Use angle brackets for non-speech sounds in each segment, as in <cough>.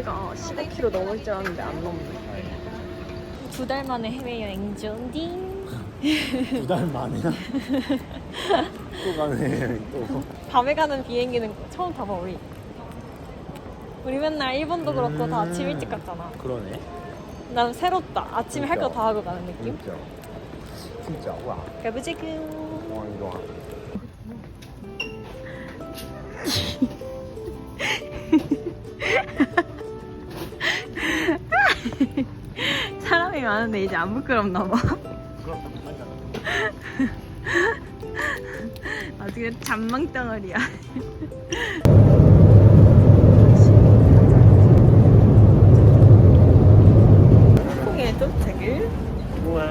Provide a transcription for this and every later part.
11km 넘을 줄 알았는데 안 넘네. 두 달 만에 해외여행 중 딩. 두 달 만이야? 또 가네 또 밤에 가는 비행기는 처음 타봐 우리. 우리 맨날 일본도 그렇고 다 아침 일찍 갔잖아. 그러네 난 새롭다. 아침에 할 거 다 하고 가는 느낌. 진짜 진짜 와 가보자구. 와 이리 <laughs> 사람이 많은데 이제 안 부끄럽나 봐. <laughs> 아주 잔망덩어리야. 홍콩에 도착을 우와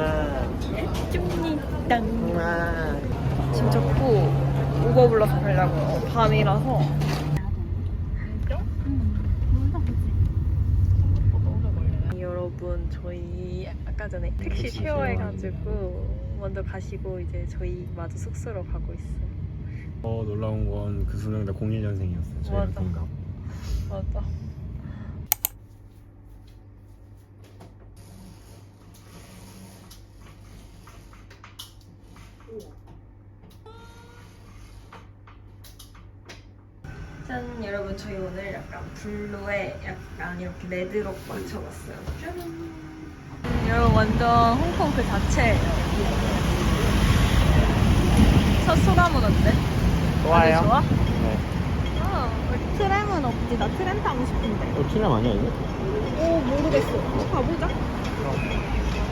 했습니다. 우와 짐 접고 우버 불러서 가려고 밤이라서 여러분 저희 아까 전에 택시 택시 쉐어 해가지고 먼저 가시고 이제 저희 마저 숙소로 가고 있어요. 어 놀라운 건그두명다 01년생이었어요. 저희 맞아. 동갑 맞아. 짠 여러분. 저희 오늘 약간 블루에 약간 이렇게 레드록 맞춰봤어요. 짠. 음, 여러분 완전 홍콩 그 자체예요 첫 소감은 어때? 아주 좋아? 네. 어, 우리 트램은 없지. 나 트램 타고 싶은데. 어 트램 아니야 이거? 오, 모르겠어. 한번 가보자.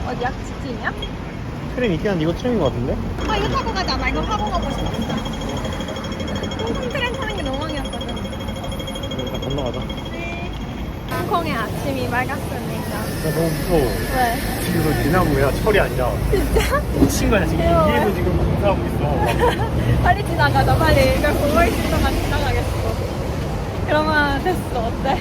어디야? 직진이야? 트램 있긴 한데 이거 트램인 것 같은데? 아, 이거 타고 가자. 나 이거 타고 가고 싶었어. 홍콩 트램 타는 게 너무하겠거든. 일단 건너가자 홍콩의 아침이 맑았으니까. 나 너무 무서워 왜? 지금 저 대나무야 철이 아니라 진짜? 미친 거야 지금 대박. 위에서 지금 공사하고 있어 <laughs> 빨리 지나가자, 빨리. 이걸 보고 있을 동안 지나가겠어. 그러면 됐어. 어때?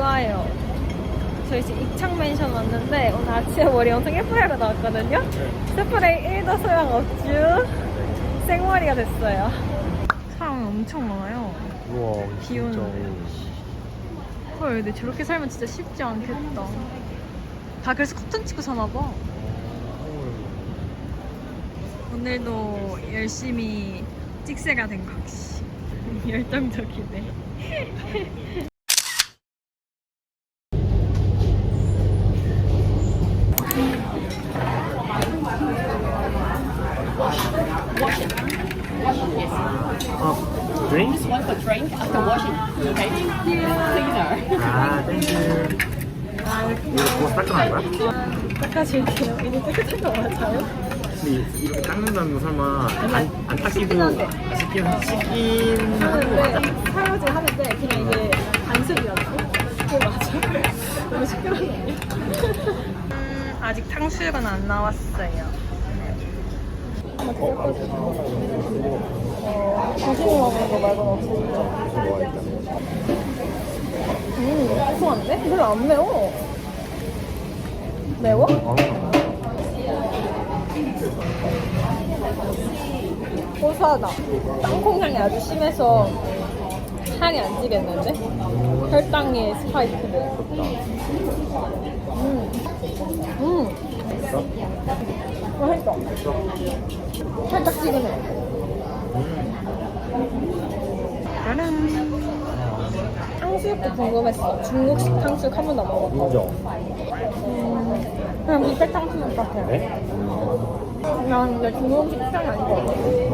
와요. 저희 지금 익창맨션 왔는데 오늘 아침에 머리 엄청 예쁘게 나왔거든요. 스프레이 1도 소용없쥬. 생머리가 됐어요. 사람 엄청 많아요. 우와 비 오는데. 헐, 근데 저렇게 살면 진짜 쉽지 않겠다. 다 그래서 커튼 치고 사나봐. 오늘도 열심히 찍새가 된 각시. <laughs> 열정적이네. 아 드링? one for drink after washing. Okay. Cleaner. 아 땡큐 이거 그거 깔끔한 거야? 닦아줄게요. 이거 깨끗한 거 맞아요? 근데 이- 이렇게 닦는다는 거 설마 안, 안 닦이고 씻긴 한데. 씻긴 씻긴 하는데 사용하지 하는데 그냥 이게 단순이라고 그게 맞아 너무 시끄러운 거 아니야? 음, <laughs> 아직 탕수육은 안 나왔어요 조심히 먹는 거 말고는 없으니까 음 고소한데? 별로 안 매워 매워? 고소하다 땅콩 향이 아주 심해서 향이 안 지겠는데? 혈당의 스파이크는 음. 음. 맛있어 살짝 지근해 짜란 탕수육도 궁금했어. 중국식 탕수육 한 번도 안 먹어봤거든 인정. 음, 그냥 밑에 탕수육 같아. 네? 난 근데 중국식 취향이 아니거든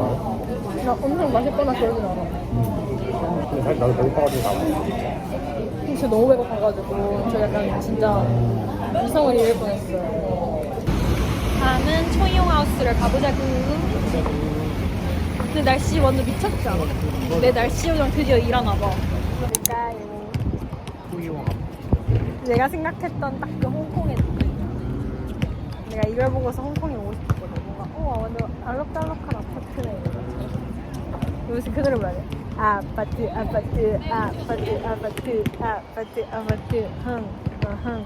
나 엄청 맛있거나 그러진 않아. 근데 사실 나도 배고파가지고 나와 진짜 너무 배고파가지고 저 약간 진짜 이성을 잃을 뻔했어요. 다음은 초이용 하우스를 가보자구. 근데 날씨 완전 않아? 내 날씨 요정 드디어 일하나 봐. 후이용함 내가 생각했던 딱 그 홍콩의 느낌. 내가 이걸 보고서 홍콩에 오고 싶었거든. 뭔가 우와 완전 알록달록한 아파트네. 요새 그 노래 뭐야? 아파트 아파트 아파트 아파트 아파트 아파트 흥 어, 흥.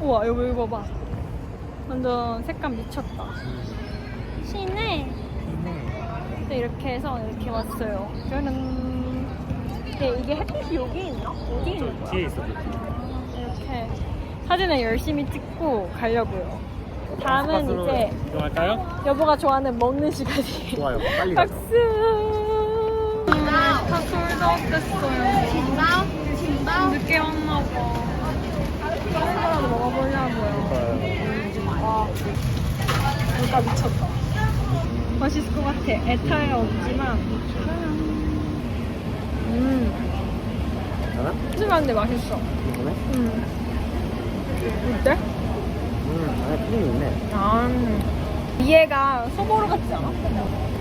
우와 여기 이거 봐봐. 완전 색감 미쳤다. 시내. 네, 이렇게 해서 이렇게 왔어요. 저는 이게, 이게 햇빛이 여기 있나? 어디 있는 거야? 뒤에 있어. 이렇게 사진을 열심히 찍고 가려고요. 다음은 이제 들어갈까요? 여보가 좋아하는 먹는 시간이에요. 좋아요. 빨리 <laughs> 가자. 박수! 다 솔드아웃 됐어요. 늦게 왔나 봐. 햄버거라도 먹어보려고요. 와, 물가 미쳤다. 맛있을 것 같아. 에타에 없지만. 음, 괜찮아? 푸짐한데 맛있어. 이거네? 음. 어때? 음, 안에 크림이 있네. 아, 위에가 소보루 같지 않아?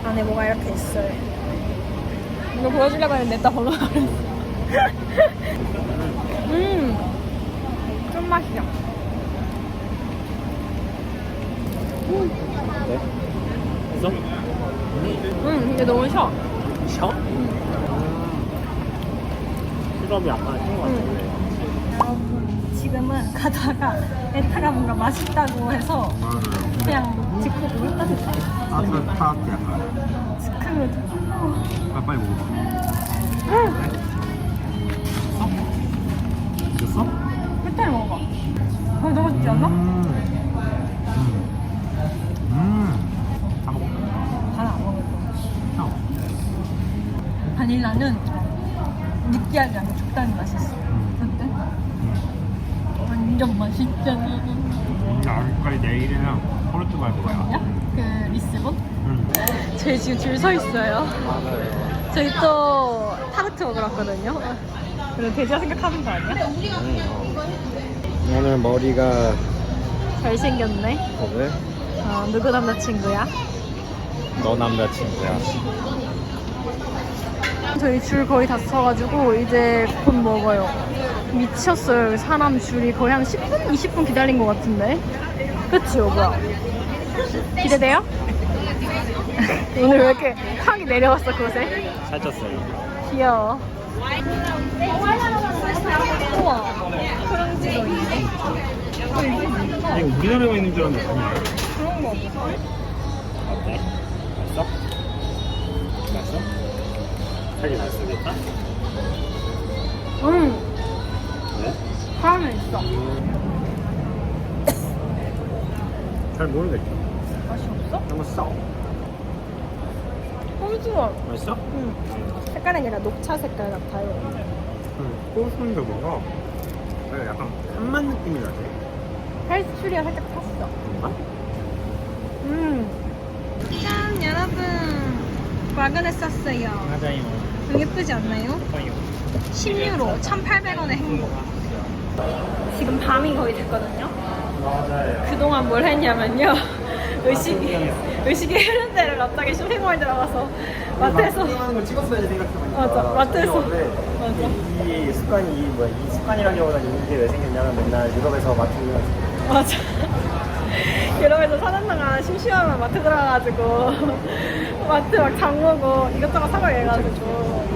안에 뭐가 이렇게 있어요. 이거 보여주려고 했는데 냈다 번호가 <laughs> 음, 좀 맛이야. 네? 있어? 음, 근데 너무 셔. 셔? 음. 시럽이 약간 싱것 같은데. 여러분, 지금은 가다가 에타가 뭔가 맛있다고 해서 맞아요. 그냥 짚고 물 따뜻해. 따뜻하게 약간. 스크루드. 아, 빨리 먹어봐. 음, 미쳤어? 끝에 먹어봐. 어, 너무 좋지 않나? 음. 음. 음. 다 먹어. 잘안 먹을 거야. 형. 바닐라는 느끼하지 않고 적당히 맛있어. 음. 어때? 음. 완전 맛있잖아. 음, 아직까지 내일이랑 포르투갈 거야. 야? 그 리스본? 음. 저희 지금 줄 서 있어요. 맞아요. 저희 또 타르트 먹으러 왔거든요. 그럼 돼지가 생각하는 거 아니야? 오늘 머리가 잘생겼네. 왜? 어, 누구 남자친구야? 너 남자친구야. 저희 줄 거의 다 서가지고 이제 곧 먹어요. 미쳤어요. 사람 줄이 거의 한 10분, 20분 기다린 것 같은데. 그치, 여보야? 기대돼요? <laughs> 오늘 왜 이렇게 확이 내려왔어, 그곳에? 살쪘어요. 귀여워. 우와. 이거 우리나라에 있는 줄 알았는데. 그런 거 없어. 어때? 맛있어? 맛있어? 살이 맛있겠다? 응, 네? 사람은 있어. <coughs> 잘 모르겠어. 맛이 없어? 한번 써. 꼼수어. 맛있어? 응. 색깔이 아니라 녹차 색깔 같아요. 응. 꼬순데 뭐가 그래, 약간 한맛 느낌이 나지? 헬스추리가 살짝 탔어. 뭔가? 음. 짠, 여러분. 마그넷 샀어요. 맞아요. 너무 예쁘지 않나요? 10유로, 1,800원의 행복. 지금 밤이 거의 됐거든요. 그동안 뭘 했냐면요. <laughs> 의식이, 의식이 흐른 대로 갑자기 쇼핑몰 들어가서 마트에서. 하는 걸 찍었어야지 생각해보니까. 맞아, 마트에서. 맞아. 이 습관이 이 뭐야 이 습관이라기보다는 이게 왜 생겼냐면 맨날 유럽에서 마트를 맞아. 이러면서 사는 동안 심심하면 마트 들어가가지고 <laughs> 마트 막 장보고 이것저것 사고 이래가지고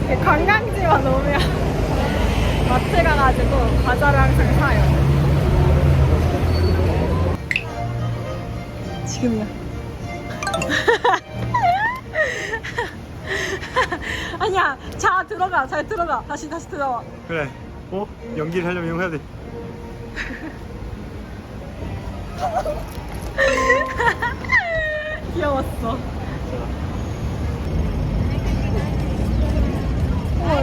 이렇게 관광지만 오면 <laughs> 마트 가가지고 과자를 항상 사요. 지금이야. <laughs> 아니야, 자 들어가, 잘 들어가, 다시 다시 들어와. 그래. 어? 연기를 하려면 해야 돼. 귀여웠어.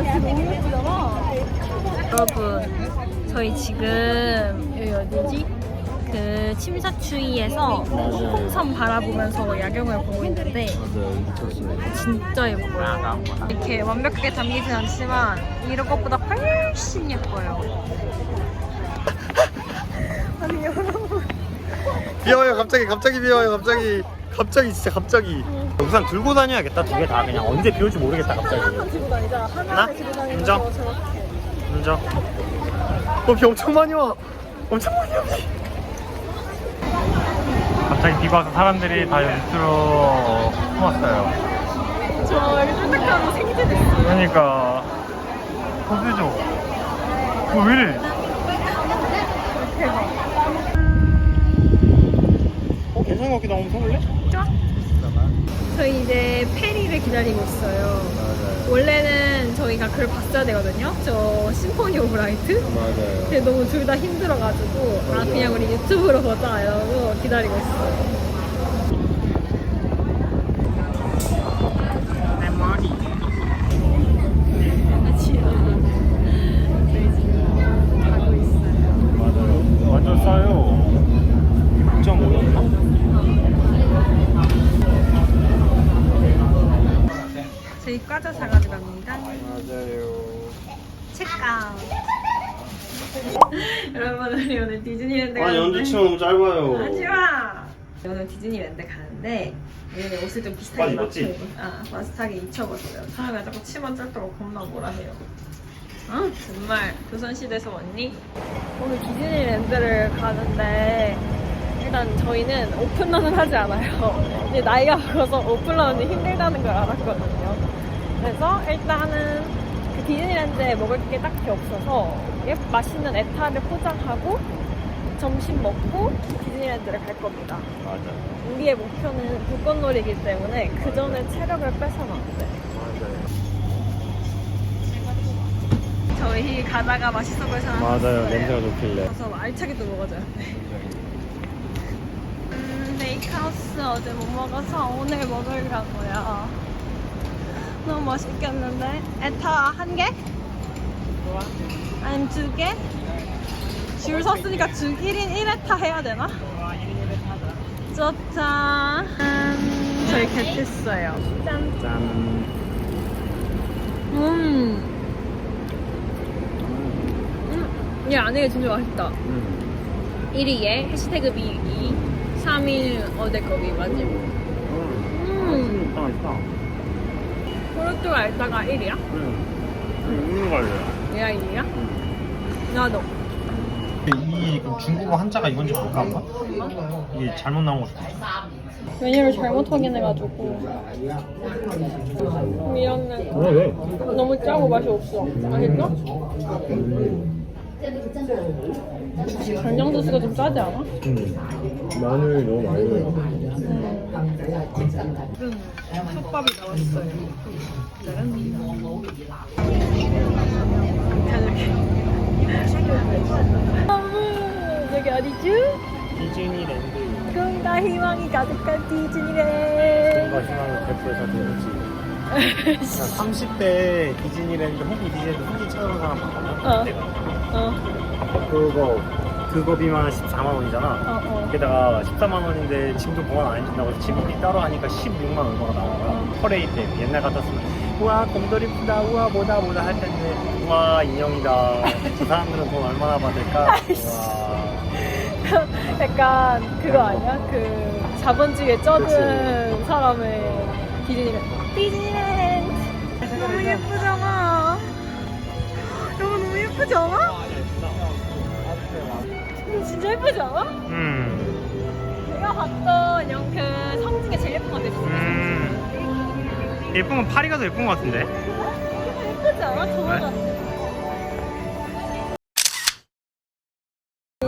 진짜 너무 예쁘잖아. 여러분, 저희 지금 여기 어디지? 그 침사추이에서 홍콩섬 바라보면서 야경을 보고 있는데. 진짜 예뻐요. 이렇게 완벽하게 담기진 않지만 이런 것보다 훨씬 예뻐요. <laughs> 아니 여러분. 비와요 갑자기 갑자기 비와요 갑자기. 갑자기 진짜 갑자기. 우산 들고 다녀야겠다. 두 개 다 그냥 언제 비 올지 모르겠다 갑자기. 하나만 들고 다니자. 하나? 들고 다니면서 인정? 인정? 어비 엄청 많이 와. 엄청 많이 와 갑자기 비가 와서 사람들이 다 연수로 숨었어요. 저 여기 쫄딱하고 생기됐어요. 그러니까. 호수죠. 뭐왜 이래? 대박. 어 괜찮은 것 같기도 하고 서볼래? 좋아. 저희 이제 페리를 기다리고 있어요. 맞아요 원래는 저희가 그걸 봤어야 되거든요. 저 심포니 오브 라이트. 맞아요 근데 너무 둘 다 힘들어가지고 아 그냥 우리 유튜브로 보자 이러고 기다리고 있어요. 내 머리 같이 저희 지금 가고 있어요. 맞아요 완전 싸요 6.5였나? 저희 과자 사가지고 갑니다. 맞아요 체크아웃. 여러분 우리 오늘 디즈니랜드 아니 가는데 연주치가 너무 짧아요 하지마. 오늘 디즈니랜드 가는데 얘네 옷을 좀 비슷하게 맞지? 맞춰. 아 비슷하게 입혀봤어요. 처음에 자꾸 치마 짧다고 겁나 뭐라 해요. 아 정말 조선시대에서 왔니? 오늘 디즈니랜드를 가는데 일단 저희는 오픈런을 하지 않아요. 이제 나이가 먹어서 오픈런이 힘들다는 걸 알았거든요. 그래서 일단은 그 디즈니랜드에 먹을 게 딱히 없어서 예- 맛있는 에타를 포장하고 점심 먹고 디즈니랜드를 갈 겁니다. 맞아 우리의 목표는 불꽃놀이기 때문에 그 전에 체력을 뺏어는 안 돼. 맞아요 저희 가다가 맛있어 보여서 맞아요. 냄새가 좋길래 그래서 알차게 또 먹어줘야 돼. 음, 베이크하우스 어제 못 먹어서 오늘 먹으려고요. 너무 맛있겠는데? 에타 한 개? 아니면 두 개? 줄 섰으니까 주 1인 1에타 해야 되나? 좋다. 음, 저희 겟했어요. 짠. 짠 음. 음. 이 안에 진짜 맛있다. 음. 1위에 해시태그 B2, 3위 어데거비 맞지? 음. 음. 맛있다 포르투갈 알다가 1위야? 음. 먹는 거 알려요 얘가 1위야? 나도. 이 중국어 한자가 이건지 볼까 한번? 이게 잘못 나온 거 같아 메뉴를 잘못 확인해가지고. 미안해. 왜 왜? 너무 짜고 맛이 없어. 맛있어? 간장 소스가 좀 짜지 않아? 음. 마늘 너무 많이 넣어 솥밥이 나왔어요. 짜란. 가족이. 여기 어디죠? 디즈니랜드 꿈과 희망이 가득한 디즈니랜드. 뭔가 희망을 베풀어서 되는지 30대 디즈니랜드 후기 디즈니랜드 후기 찾아온 사람 봤거든? 어. 어, 그거 그거 비만 14만 원이잖아 어, 어. 게다가 14만 원인데 짐도 보관 안 해준다고 해서 짐비 따로 하니까 16만 얼마가 나온 거야 퍼레이드 때 옛날 같았으면 우와 곰돌이 쁘다 우와 뭐다 뭐다 할 텐데 우와 인형이다 저 사람들은 돈 얼마나 받을까 <laughs> 우와 <laughs> 약간 그거 아니야? 그 자본주의에 쩌든 사람의 디즈니랜드. 디즈니랜드. 너무 예쁘잖아. 너무 예쁘지 않아? 진짜 예쁘지 않아? 음, 내가 봤던 영 그성 중에 제일 예쁜 것 같아. 음. 예쁜 건 파리가 더 예쁜 것 같은데 예쁘지 않아? 정말 같아.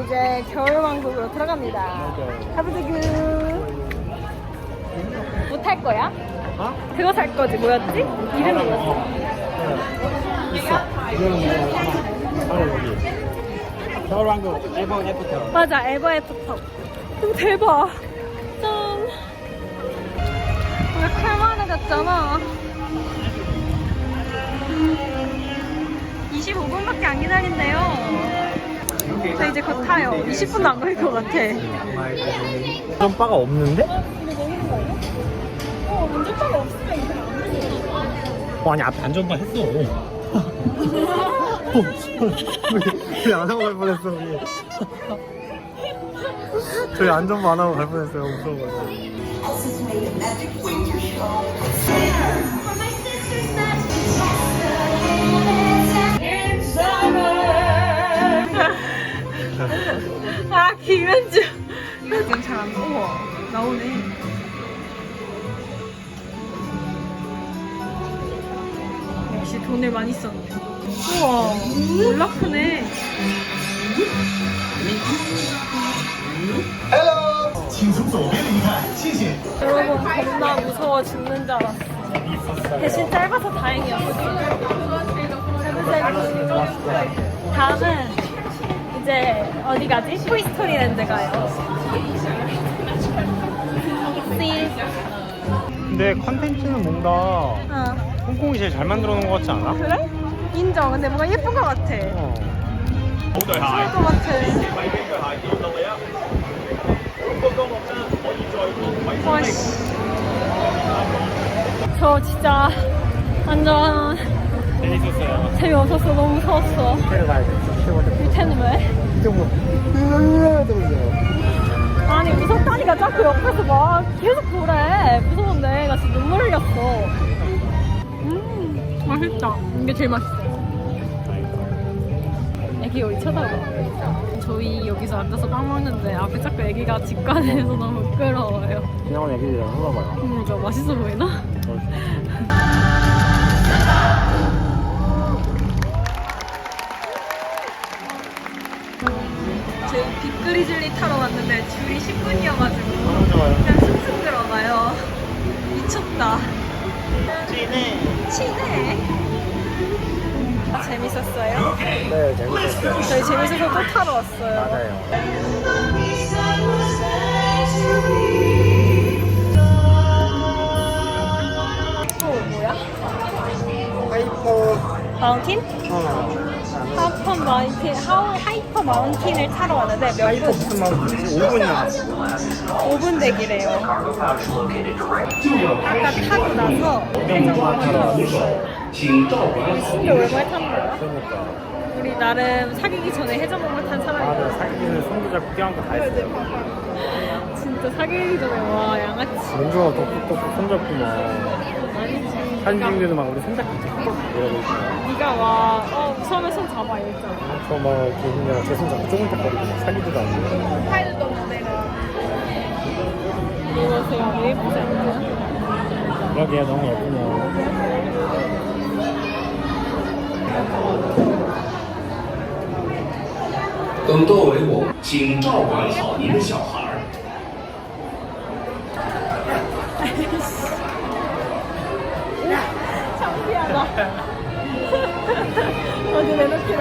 이제 겨울왕국으로 들어갑니다. 가보자구. 뭐탈 거야? 어? 그거 살 거지 뭐였지? 이름이 뭐였어? 있어 바로 여기 겨울왕국 일본 애프터. 맞아 에버 애프터. 오 대박. 짠. 우리 칼만해졌잖아. 25분밖에 안 기다린대요. 저 이제 곧 타요. 20분도 안 걸릴 것 같아. 그런 바가 없는데? 아니야? 어 없으면 이거 어, 아니 앞에 안전바 했어 <laughs> <laughs> <laughs> 왜안 하고 갈 뻔했어 우리. 저희 안전바 안 하고 갈 뻔했어요 무서워가지고. 아 김현주. 현주 잘안 우와 나오네. 역시 돈을 많이 썼네 우와 몰라 크네 여러분 겁나 무서워 죽는 줄 알았어 대신 짧아서 다행이었어 다음은 이제 어디 가지? 토이스토리 랜드 가요. See. 근데 컨텐츠는 뭔가 어. 홍콩이 제일 잘 만들어 놓은 것 같지 않아? 그래? 인정. 근데 뭔가 예쁜 것 같아. 어. 예쁜 것 같아. 와씨. 저 진짜 완전 재밌었어요. 재미없었어. 너무 무서웠어. 가야 돼. 밑에는 왜? 아니 무섭다니까 자꾸 옆에서 막 계속 그래 무서운데 나 진짜 눈물 흘렸어 음 맛있다 이게 제일 맛있어 애기 여기 쳐다봐 저희 여기서 앉아서 빵 먹는데 앞에 자꾸 애기가 직관해서 너무 부끄러워요 지나온 애기들이랑 흘러봐요. 뭔가 맛있어 보이나? <laughs> 저희 빅그리즐리 타러 왔는데 줄이 10분이어가지고 너무 좋아요. 그냥 쑥쑥 들어가요. 미쳤다. 찐해. 치네. 아, 재밌었어요? 네, 재밌었어요. 저희 재밌어서 또 타러 왔어요. 맞아요. 또 뭐야? 하이퍼. 마운틴? 어. 하이퍼 마운틴, 하우, 하이퍼 마운틴을 타러 왔는데 몇 하이퍼 분? 무슨 말인지 5분 남았어. 5분 대기래요. 아까 타고 나서 왔어요. 진짜 얼마에 타는 거야? 그러니까. 우리 나름 사귀기 전에 해적목을 탄 아, 사람이야. 사귀기는 손도 잡고 껴안고 다 했어요. 진짜 사귀기 전에 와 양아치. 민주가 덕국덕국 손잡고 막 아니지. 사진 네가, 찍는데도 막 우리 손잡고 톡톡 이러고 있어요. 네가 와, 어 처음에 손 잡아 이랬잖아. 저막 걔네랑 제손 잡고 쪼글쪼글거리고 막 사귀지도 않고. 팔도 내가. 이러세요. 예쁘지 않나요? 그러게 너무 예쁘네요. 等舵为我，请照管好您的小孩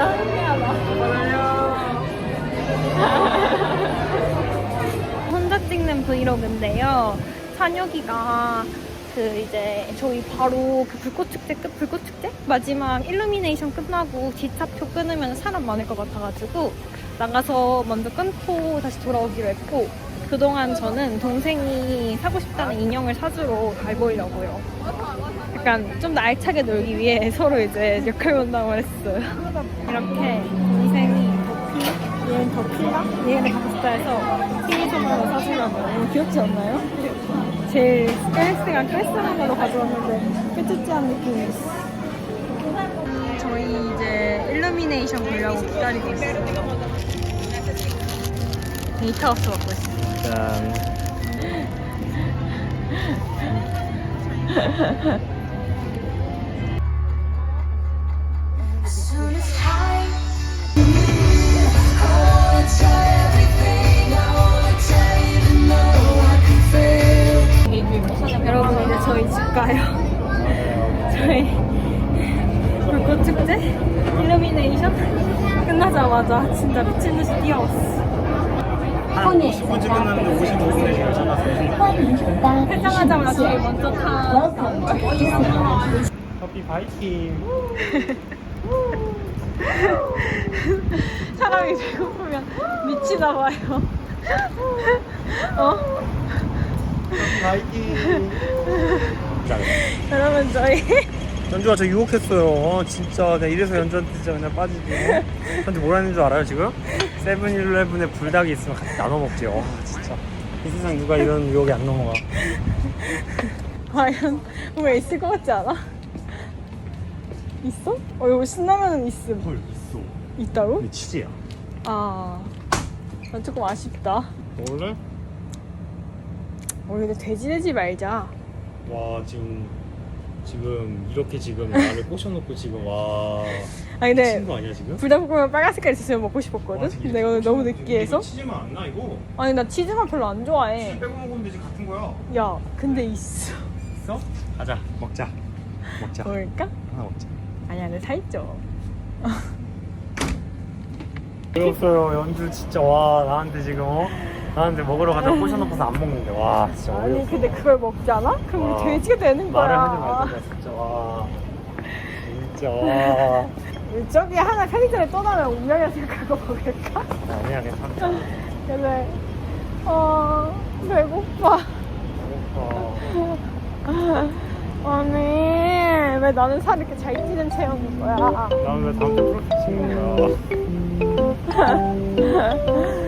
내놓기라 창피하다. <laughs> 혼자 찍는 브이로그인데요. 찬혁이가 그 이제 저희 바로 그 불꽃 축제 끝 불꽃 축제 마지막 일루미네이션 끝나고 기차표 끊으면 사람 많을 것 같아가지고 나가서 먼저 끊고 다시 돌아오기로 했고 그동안 저는 동생이 사고 싶다는 인형을 사주러 갈 거려고요. 약간 좀 더 알차게 놀기 위해 <laughs> 서로 이제 역할 분담을 했어요. 이렇게 동생이 더피, 얘는 더피인가? 얘는 감스타에서 생일 선물로 사주려고 너무 귀엽지 않나요? 제일 깔끔한 깔끔한 걸로 가져왔는데 뾰족한 느낌이 있어. 저희 이제 일루미네이션 보려고 기다리고 있어요. 데이터하우스 갖고 있어요. 짠. 여러분 이제 저희 집 가요. 저희 불꽃 축제 일루미네이션 끝나자마자 진짜 미친 듯이 뛰어왔어. 한 50분 찍었는데 55분에 지금 잡았어요. 회장하자마자 저희 먼저 타. 커피 파이팅. <laughs> 사람이 배고프면 미치나 봐요. <laughs> 어? 파이팅. <laughs> 여러분 저희 연주가 저 유혹했어요. 어, 진짜 내가 이래서 연주한테 진짜 그냥 빠지지. 저한테 뭐라 했는 줄 알아요 지금? 세븐일레븐에 불닭이 있으면 같이 나눠 먹지. 어, 진짜. 이 세상 누가 이런 유혹에 안 넘어가. 과연 뭔가 있을 것 같지 않아? 있어? 어 이거 신라면은 있음 헐 있어. 있다고? 근데 치즈야. 아, 난 조금 아쉽다. 먹을래? 우리 근데 돼지 내지 말자. 와 지금 지금 이렇게 지금 나를 꼬셔놓고 지금 와 아니 근데 거 아니야 지금? 불닭볶음면 빨간 색깔 있었으면 먹고 싶었거든. 근데 이거는 너무 느끼해서. 치즈만 안 나 이거. 아니 나 치즈만 별로 안 좋아해. 빼고 먹으면 되지 같은 거야. 야, 근데 있어. 있어? 가자 먹자. 먹자. 먹을까? 하나 먹자. 아니야, 근데 살쪄. 배웠어요 연주 진짜 와 나한테 지금 어? 나한테 먹으러 가자 꼬셔놓고서 안 먹는데 와 진짜 아니 어이없어. 근데 그걸 먹잖아? 그럼 와. 돼지가 되는 거야. 말을 하지 말자 진짜 와 진짜 <laughs> 와 저기 하나 편의점에 떠나면 운명이라 생각하고 먹을까? 아니야 괜찮다 그래. 어, 배고파. 배고파 아니, 왜 나는 살 이렇게 잘 찌는 체형인 거야? 나는 왜 다음 주 프로필 찍는 거야 <laughs>